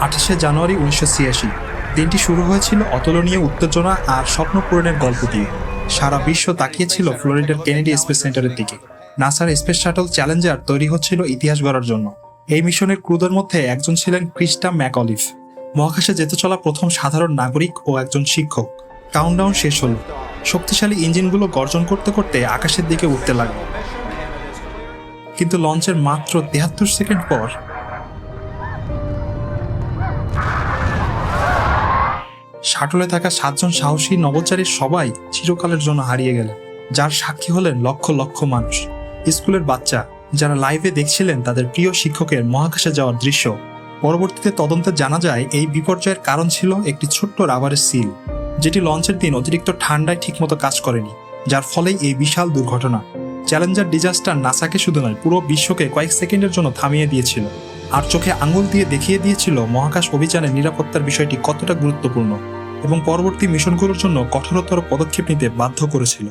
আঠাশে জানুয়ারি উনিশশো ছিয়াশি। দিনটি শুরু হয়েছিল অতুলনীয় উত্তেজনা আর স্বপ্ন পূরণের গল্প দিয়ে। সারা বিশ্ব তাকিয়েছিল ফ্লোরিডার কেনেডি স্পেস সেন্টারের দিকে। নাসার স্পেস শাটল চ্যালেঞ্জার তৈরি হচ্ছিল ইতিহাস গড়ার জন্য। এই মিশনের ক্রুদের মধ্যে একজন ছিলেন ক্রিস্টা ম্যাকঅলিভ মহাকাশে যেতে চলা প্রথম সাধারণ নাগরিক ও একজন শিক্ষক। কাউন্টডাউন শেষ হল। শক্তিশালী ইঞ্জিনগুলো গর্জন করতে করতে আকাশের দিকে উঠতে লাগল। কিন্তু লঞ্চের মাত্র তেহাত্তর সেকেন্ড পর শাটলে থাকা সাতজন সাহসী নভোচারীর সবাই চিরকালের জন্য হারিয়ে গেলেন, যার সাক্ষী হলেন লক্ষ লক্ষ মানুষ। স্কুলের বাচ্চা, যারা লাইভে দেখছিলেন তাদের প্রিয় শিক্ষকের মহাকাশে যাওয়ার দৃশ্য। পরবর্তীতে তদন্তে জানা যায়, এই বিপর্যয়ের কারণ ছিল একটি ছোট্ট রাবারের সিল, যেটি লঞ্চের দিন অতিরিক্ত ঠান্ডায় ঠিকমতো কাজ করেনি, যার ফলেই এই বিশাল দুর্ঘটনা। চ্যালেঞ্জার ডিজাস্টার নাসাকে শুধু নয়, পুরো বিশ্বকে কয়েক সেকেন্ডের জন্য থামিয়ে দিয়েছিল, আর চোখে আঙুল দিয়ে দেখিয়ে দিয়েছিল মহাকাশ অভিযানের নিরাপত্তার বিষয়টি কতটা গুরুত্বপূর্ণ। এবং পরবর্তী মিশনগুলোর জন্য কঠোরতর পদক্ষেপ নিতে বাধ্য করেছিল।